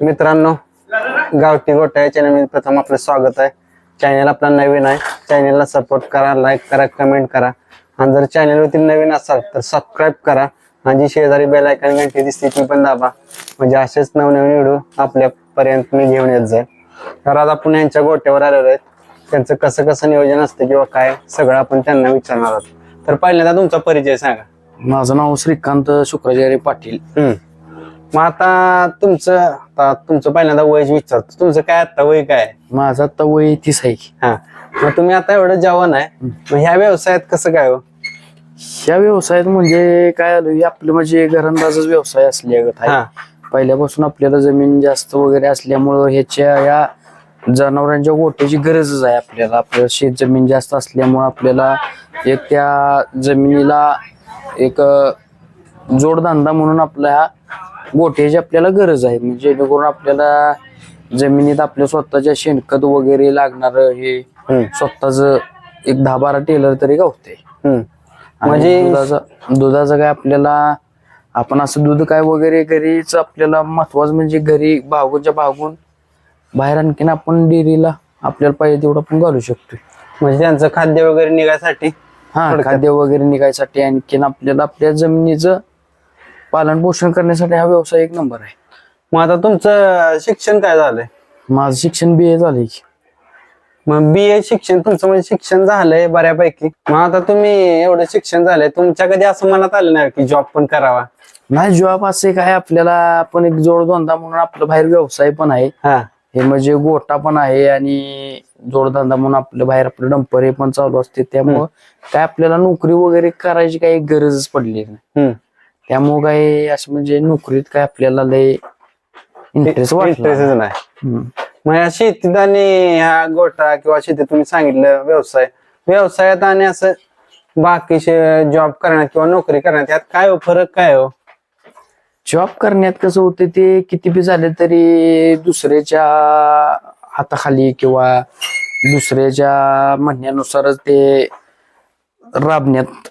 मित्रांनो गावठी गोट्या या चॅनल प्रथम आपलं स्वागत आहे. चॅनल आपला नवीन आहे. चॅनलला सपोर्ट करा लाईक करा कमेंट करा. आणि जर चॅनलवरती नवीन असाल तर सबस्क्राईब करा. आणि जी शेजारी बेल आयकॉन घंटी दिसते ती पण दाबा. म्हणजे असेच नवनवीन व्हिडिओ आपल्यापर्यंत मी घेऊन येत जाईल. तर आज आपण यांच्या गोट्यावर आलेलो आहेत. त्यांचं कसं कसं नियोजन असतं किंवा काय सगळं आपण त्यांना विचारणार आहोत. तर पहिल्यांदा तुमचा परिचय सांगा. माझं नाव श्रीकांत शुक्राचार्य पाटील. मग आता तुमचं आता तुमचं पहिल्यांदा वय विचारतो तुमचं काय आता वय काय? आहे? माझं आता वय तीस आहे. हा. मग तुम्ही आता एवढं जवान आहे. मग ह्या व्यवसायात कसं काय हो? ह्या व्यवसायात म्हणजे काय आलं हे आपलं म्हणजे घरंदाजच व्यवसाय असल्यागत हा. आहे पहिल्यापासून आपल्याला जमीन जास्त वगैरे असल्यामुळं ह्याच्या या जनावरांच्या गोट्याची गरजच आहे आपल्याला. आपल्याला शेत जमीन जास्त असल्यामुळं आपल्याला एक त्या जमिनीला एक अं, जोडधंदा म्हणून आपल्या गोठ्याची आपल्याला गरज आहे म्हणजे जेणेकरून आपल्याला जमिनीत आपल्या स्वतःच्या शेणखत वगैरे लागणार हे. स्वतःच एक दहा बारा टेलर तरी गावते. म्हणजे दुधाचं काय आपल्याला आपण असं दूध काय वगैरे घरीच आपल्याला महत्वाचं म्हणजे घरी भागूनच्या भागून बाहेर आणखीन आपण डेअरीला आपल्याला पाहिजे तेवढं आपण घालू शकतोय म्हणजे त्यांचं खाद्य वगैरे निघायसाठी हा. खाद्य वगैरे निघायसाठी आणखीन आपल्याला आपल्या जमिनीचं पालन पोषण करण्यासाठी हा व्यवसाय एक नंबर आहे. मग आता तुमचं शिक्षण काय झालंय? माझं शिक्षण बी ए झालंय की. मग बी ए शिक्षण तुमचं म्हणजे शिक्षण झालंय बऱ्यापैकी. मग आता तुम्ही एवढं शिक्षण झालंय तुमच्या कधी असं मनात आलं नाही की जॉब पण करावा? नाही जॉब असे काय आपल्याला आपण एक जोडधंदा म्हणून आपलं बाहेर व्यवसाय पण आहे. हा. हे म्हणजे गोटा पण आहे आणि जोडधंदा म्हणून आपलं बाहेर आपलं डंपर हे पण चालू असते. त्यामुळं काय आपल्याला नोकरी वगैरे करायची काही गरजच पडली नाही. हम्म. त्यामुळं काय असं म्हणजे नोकरीत काय आपल्याला लय इंटरेस्ट वाटला इंटरेस्टच नाही. हम्म. मग या शेतीत आणि ह्या गोटा किंवा शेतीत तुम्ही सांगितलं व्यवसाय. व्यवसायात आणि असं बाकीचे जॉब करण्यात किंवा नोकरी करण्यात यात काय हो फरक काय हो? जॉब करण्यात कसं होतं ते किती बी झाले तरी दुसऱ्याच्या हाताखाली किंवा दुसऱ्याच्या म्हणण्यानुसारच ते राबण्यात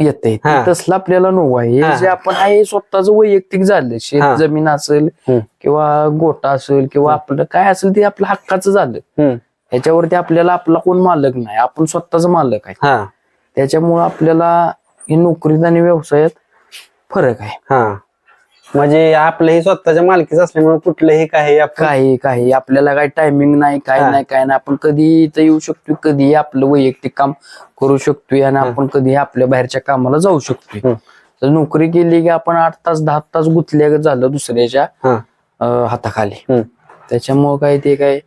येते. तसलं आपल्याला नको आहे हा. जे आपण आहे स्वतःच वैयक्तिक झालं. शेत जमीन असेल. किंवा गोटा असेल किंवा आपलं काय असेल ते आपलं हक्काचं झालं हम्म. ह्याच्यावरती आपल्याला आपला कोण मालक नाही आपण स्वतःच मालक आहे हा त्याच्यामुळे आपल्याला हे नोकरीत आणि व्यवसायात फरक आहे हा म्हणजे आपलं हे स्वतःच्या मालकीच असल्यामुळे कुठलंही काही आपण काही काही. आपल्याला काही टायमिंग नाही काय हा. नाही काय नाही. आपण कधी इथं येऊ शकतो कधी आपलं वैयक्तिक काम करू शकतोय आणि आपण कधी आपल्या बाहेरच्या कामाला जाऊ शकतोय. तर नोकरी केली की आपण आठ तास दहा तास गुंतल्या झालं दुसऱ्याच्या हा. अं, हाताखाली. त्याच्यामुळं काय ते काय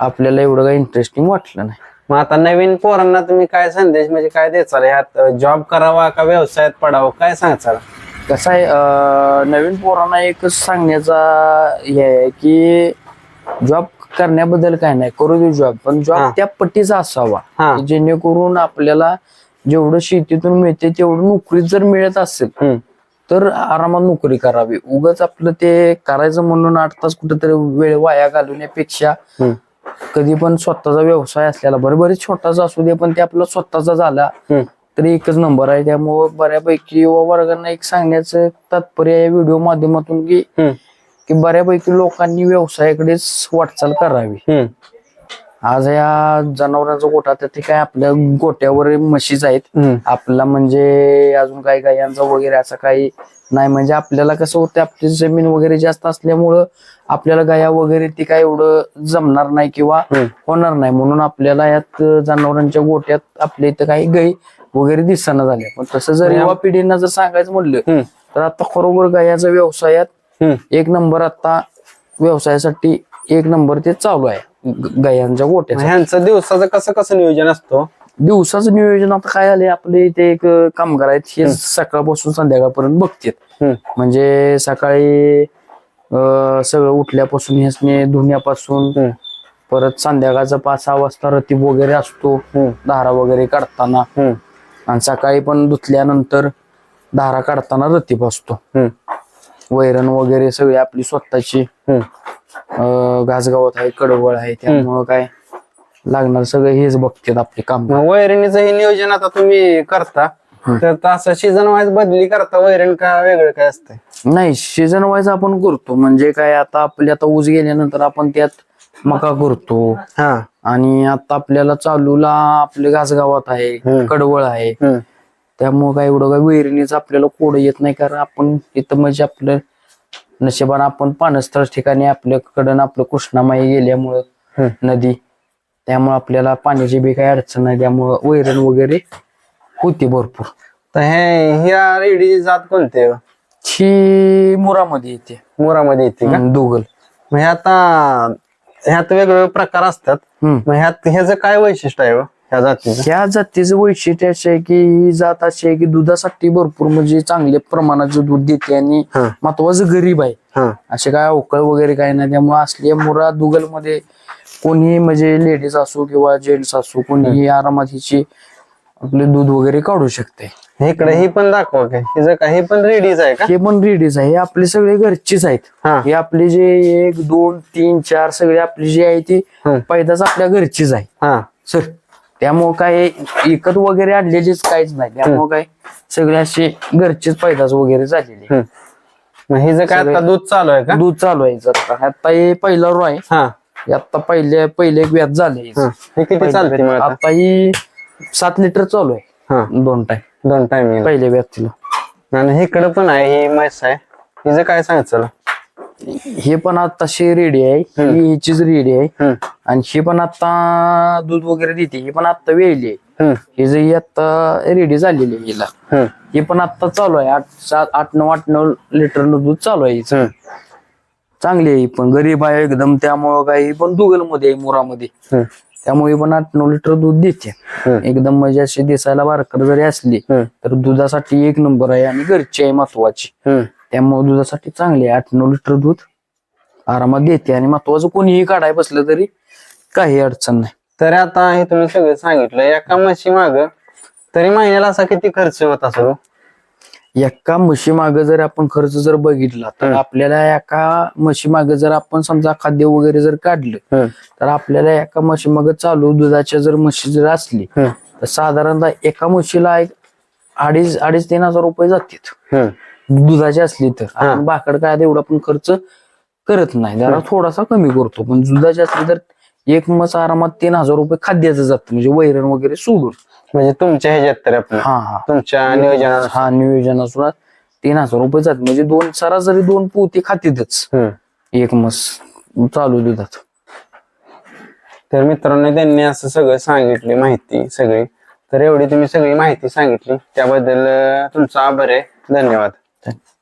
आपल्याला एवढं काही इंटरेस्टिंग वाटलं नाही. मग आता नवीन पोरांना तुम्ही काय संदेश म्हणजे काय द्यायचा ह्यात जॉब करावा का व्यवसायात पडावं? काय सांगाल? कसं आहे नवीन पोरांना एकच सांगण्याचा हे आहे की जॉब करण्याबद्दल काय नाही करू दे जॉब पण. जॉब त्या पट्टीचा असावा जेणेकरून आपल्याला जेवढं शेतीतून मिळते तेवढं नोकरी जर मिळत असेल. तर आरामात नोकरी करावी उगाच आपलं ते करायचं म्हणून आठ तास कुठेतरी वेळ वाया घालवण्यापेक्षा. कधी पण स्वतःचा व्यवसाय असलेला बरोबर छोटासा असू दे पण ते आपला स्वतःचा झाला. तरी एकच नंबर आहे त्यामुळं बऱ्यापैकी युवा वर्गांना एक सांगण्याचं तात्पर्य या व्हिडिओ माध्यमातून की. की बऱ्यापैकी लोकांनी व्यवसायाकडेच वाटचाल करावी. आज या जनावरांचा गोठा तर ते काय आपल्या गोट्यावर म्हशीच आहेत. आपला म्हणजे अजून काही गायांचा वगैरे असं काही नाही म्हणजे आपल्याला कसं होतं आपली जमीन वगैरे जास्त असल्यामुळं आपल्याला गाया वगैरे ती काय एवढं जमणार नाही किंवा. होणार नाही म्हणून आपल्याला यात जनावरांच्या गोट्यात आपल्या इथं काही गाई वगैरे दिसना झाल्या पण तसं जर युवा पिढींना जर सांगायचं म्हणलं. तर आता खरोखर गायाचा व्यवसायात. एक नंबर आता व्यवसायासाठी एक नंबर ते चालू आहे गायांच्या गोट्यात मग ह्यांचं दिवसाचं कसं कसं नियोजन असतो दिवसाचं नियोजन आता काय आले आपले इथे एक कामगार आहेत हे सकाळपासून संध्याकाळपर्यंत बघतात. म्हणजे सकाळी सगळं उठल्यापासून ह्यासने धुण्यापासून. परत संध्याकाळचा पाच सहा वाजता रतीब वगैरे असतो. धारा वगैरे काढताना. आणि सकाळी पण धुतल्यानंतर धारा काढताना रतीब असतो. वैरण वगैरे सगळी आपली स्वतःची घासगावात आहे कडवळ आहे त्यामुळं काय लागणार सगळं हेच बघतात आपले काम. वैरणीचं हे नियोजन आता तुम्ही करता. तर असं सीझन वाईज बदली करता वैरण का वेगळं काय असतंय? नाही सीझन वाईज आपण करतो. म्हणजे काय आता आपले आता ऊस गेल्यानंतर आपण त्यात मका करतो. आणि आता आपल्याला चालूला आपले घासगावात आहे. कडवळ आहे. त्यामुळे काय एवढं काय वैरणीचं आपल्याला कोड येत नाही कारण आपण इथं म्हणजे आपलं नशिबानं आपण पाणस्थळ ठिकाणी आपल्याकडं आपलं कृष्णामाई गेल्यामुळं. नदी त्यामुळे आपल्याला पाण्याची बी काही अडचण नाही त्यामुळं वैरण वगैरे होते भरपूर. तर हे ह्या रेडीची जात कोणती? ही मुरामध्ये येते. मोरामध्ये येते का? दुगल मग हे आता ह्यात वेगवेगळे प्रकार असतात. हम्म. मग ह्यात ह्याचं काय वैशिष्ट्य आहे हो, ह्या जातीचं? ह्या जातीचं वैशिष्ट्य असे आहे की ही जात अशी आहे की दुधासाठी भरपूर म्हणजे चांगल्या प्रमाणाचं दूध देते आणि हा. महत्वाचं गरीब आहे. हा. असे काय अवकळ वगैरे काही नाही. त्यामुळे असल्या मुरा दुगलमध्ये कोणी म्हणजे लेडीज असो किंवा जेंट्स असो कोणीही आरामात हिची आपले दूध वगैरे काढू शकते. इकडे ही पण दाखवा काय हिचं हे पण रेडीच आहे का? हे पण रेडीज आहे. हे आपले सगळे घरचीच आहेत. हा. हे आपले जे एक दोन तीन चार सगळे आपली जी आहे ती. पैदाच आपल्या घरचीच आहे. हा. सर त्यामुळं काय विकत वगैरे आणलेलीच काहीच नाही. त्यामुळं काय सगळे असे घरचेच पैदाच वगैरे झालेले. मग हिचं काय आता दूध चालू आहे का? दूध चालू आहे हिचं आता आता हे पहिला रो आहे. हा. हे आता पहिले पहिले एक व्याज झाले हिचं. हा. हे किती चालते मग आता? आता ही सात लिटर चालू आहे. हा. दोन टाइम दोन टाइम पहिले व्याप्तीला आणि इकडे पण आहे ही म्हैस आहे. हिचं काय सांगायचं हे पण आताशी रेडी आहे. ही. हिचीच रेडी आहे. आणि ही पण आता दूध वगैरे देते. ही पण आता वेळली आहे. ही. जी ही आता रेडी झालेली आहे हिला. हे. पण आता चालू आहे. आठ सात आठ नऊ आठ नऊ लिटर दूध चालू आहे हिचं. चांगली आहे पण. गरीब आहे एकदम. त्यामुळं काही पण दुगलमध्ये आहे मुरामध्ये. त्यामुळे पण आठ नऊ लिटर दूध देते. एकदम म्हणजे अशी दिसायला बारकर जरी असली. तर दुधासाठी एक नंबर आहे आणि घरची आहे महत्वाची. त्यामुळे दुधासाठी चांगली आठ नऊ लिटर दूध आरामात देते आणि महत्वाचं कोणीही काढाय बसलं तरी काही अडचण नाही. तर आता हे तुम्ही सगळं सांगितलं एका म्हशी माग तरी महिन्याला असा किती खर्च होत असेल हो? एका म्हशी मागे जर आपण खर्च जर बघितला तर. आपल्याला एका म्हशी मागे जर आपण समजा खाद्य वगैरे जर काढलं तर आपल्याला एका म्हशी मागे चालू दुधाच्या जर म्हशी जर असली तर साधारणतः एका म्हशीला एक अडीच अडीच तीन हजार रुपये जातात. दुधाची असली तर. हा. आपण भाकड काय एवढा पण खर्च करत नाही. जरा थोडासा कमी करतो. पण दुधाची असली तर एक मस आरामात तीन हजार रुपये खाद्याचं जातं. म्हणजे वैरण वगैरे सोडून. म्हणजे तुमच्या ह्याच्यात तरी आपण हा हा. तुमच्या नियोजनात हा नियोजनानुसार तीन हजार रुपये जात. म्हणजे दोन सरासरी दोन पोती खातीतच. हम्म. एक मस चालू दुधात तर मित्रांनो त्यांनी असं सगळं सांगितली माहिती सगळी. तर एवढी तुम्ही सगळी माहिती सांगितली. त्याबद्दल अं, तुमचा आभार आहे. धन्यवाद. Thanks.